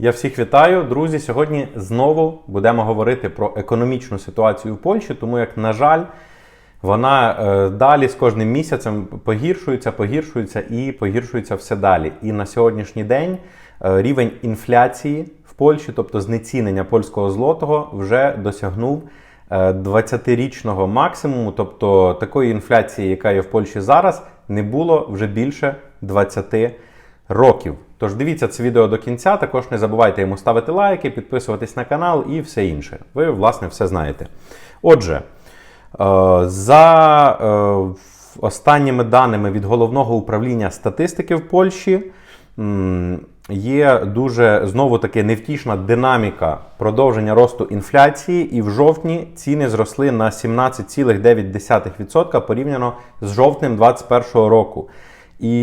Я всіх вітаю, друзі. Сьогодні знову будемо говорити про економічну ситуацію в Польщі, тому як, на жаль, вона е, далі з кожним місяцем погіршується, погіршується і погіршується все далі. І на сьогоднішній день е, рівень інфляції в Польщі, тобто знецінення польського злотого, вже досягнув е, 20-річного максимуму. Тобто такої інфляції, яка є в Польщі зараз, не було вже більше 20 років. Тож дивіться це відео до кінця. Також не забувайте йому ставити лайки, підписуватись на канал і все інше. Ви, власне, все знаєте. Отже, е, за е, останніми даними від головного управління статистики в Польщі. Є дуже знову таки невтішна динаміка продовження росту інфляції, і в жовтні ціни зросли на 17,9% порівняно з жовтнем 2021 року. І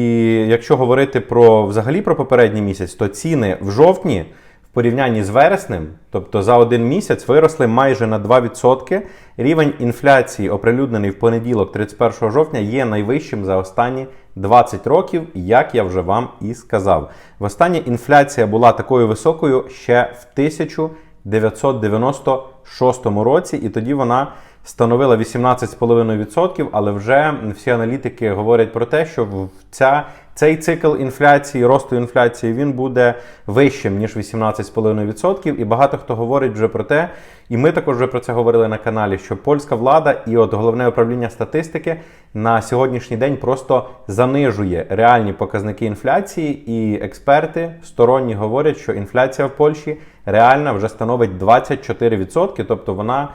якщо говорити про взагалі про попередній місяць, то ціни в жовтні в порівнянні з вереснем, тобто за один місяць, виросли майже на 2%. Рівень інфляції, оприлюднений в понеділок, 31 жовтня, є найвищим за останні 20 років, як я вже вам і сказав. Востаннє інфляція була такою високою ще в 1996 році, і тоді вона становила 18,5%, але вже всі аналітики говорять про те, що ця, цей цикл інфляції, росту інфляції, він буде вищим, ніж 18,5%. І багато хто говорить вже про те, і ми також вже про це говорили на каналі, що польська влада і от головне управління статистики на сьогоднішній день просто занижує реальні показники інфляції, і експерти сторонні говорять, що інфляція в Польщі реальна вже становить 24%, тобто вона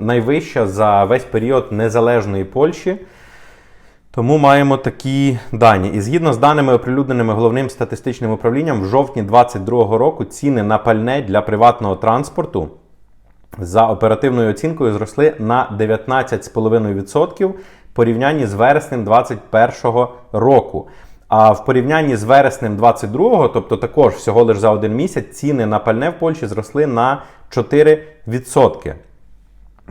найвища за весь період незалежної Польщі. Тому маємо такі дані. І згідно з даними, оприлюдненими головним статистичним управлінням, в жовтні 2022 року ціни на пальне для приватного транспорту за оперативною оцінкою зросли на 19,5% в порівнянні з вереснем 2021 року. А в порівнянні з вереснем 2022, тобто також всього лише за один місяць, ціни на пальне в Польщі зросли на 4%.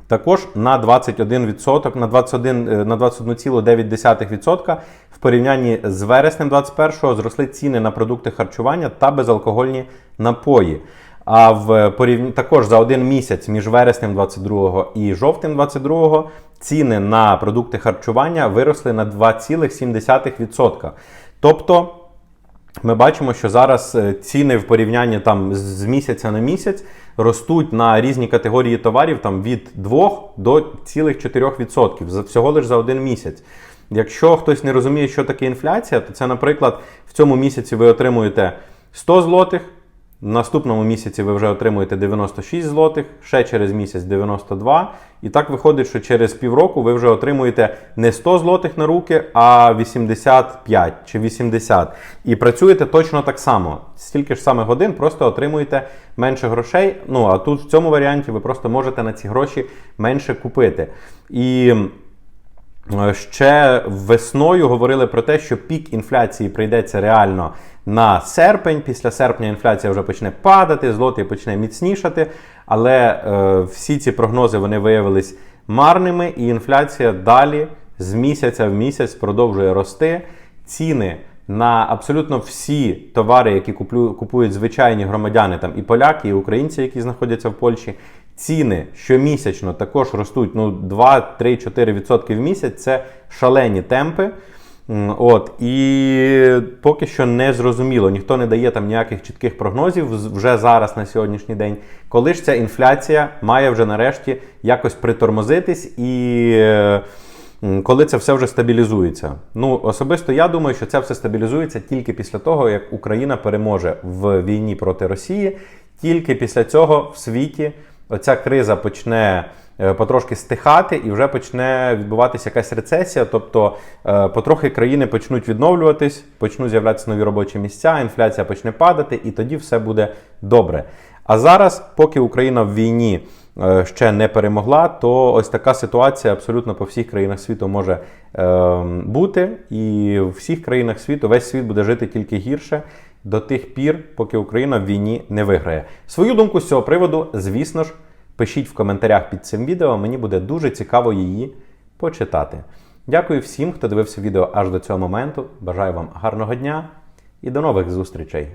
Також на 21%, на 21, е, на 21,9% в порівнянні з вереснем 21-го зросли ціни на продукти харчування та безалкогольні напої. А в порівнянні також за один місяць між вереснем 22-го і жовтнем 22-го ціни на продукти харчування виросли на 2,7%. Тобто ми бачимо, що зараз е, ціни в порівнянні там з місяця на місяць ростуть на різні категорії товарів там від 2 до цілих 4% за всього лише за один місяць. Якщо хтось не розуміє, що таке інфляція, то це, наприклад, в цьому місяці ви отримуєте 100 злотих, наступному місяці ви вже отримуєте 96 злотих, ще через місяць 92. І так виходить, що через півроку ви вже отримуєте не 100 злотих на руки, а 85 чи 80. І працюєте точно так само. Стільки ж саме годин, просто отримуєте менше грошей. Ну а тут в цьому варіанті ви просто можете на ці гроші менше купити. І Ще весною говорили про те, що пік інфляції прийдеться реально на серпень. Після серпня інфляція вже почне падати, злотий почне міцнішати. Але е, всі ці прогнози вони виявились марними, і інфляція далі з місяця в місяць продовжує рости. Ціни на абсолютно всі товари, які куплю- купують звичайні громадяни, там і поляки, і українці, які знаходяться в Польщі. Ціни щомісячно також ростуть ну, 2-3-4% в місяць. Це шалені темпи. От, і поки що не зрозуміло, ніхто не дає там ніяких чітких прогнозів вже зараз на сьогоднішній день. Коли ж ця інфляція має вже нарешті якось притормозитись і е, коли це все вже стабілізується. Ну, особисто я думаю, що це все стабілізується тільки після того, як Україна переможе в війні проти Росії. Тільки після цього в світі оця криза почне е, потрошки стихати і вже почне відбуватися якась рецесія. Тобто е, потрохи країни почнуть відновлюватись, почнуть з'являтися нові робочі місця, інфляція почне падати, і тоді все буде добре. А зараз, поки Україна в війні е, ще не перемогла, то ось така ситуація абсолютно по всіх країнах світу може е, бути. І в всіх країнах світу весь світ буде жити тільки гірше до тих пір, поки Україна в війні не виграє. Свою думку з цього приводу, звісно ж, пишіть в коментарях під цим відео. Мені буде дуже цікаво її почитати. Дякую всім, хто дивився відео аж до цього моменту. Бажаю вам гарного дня і до нових зустрічей!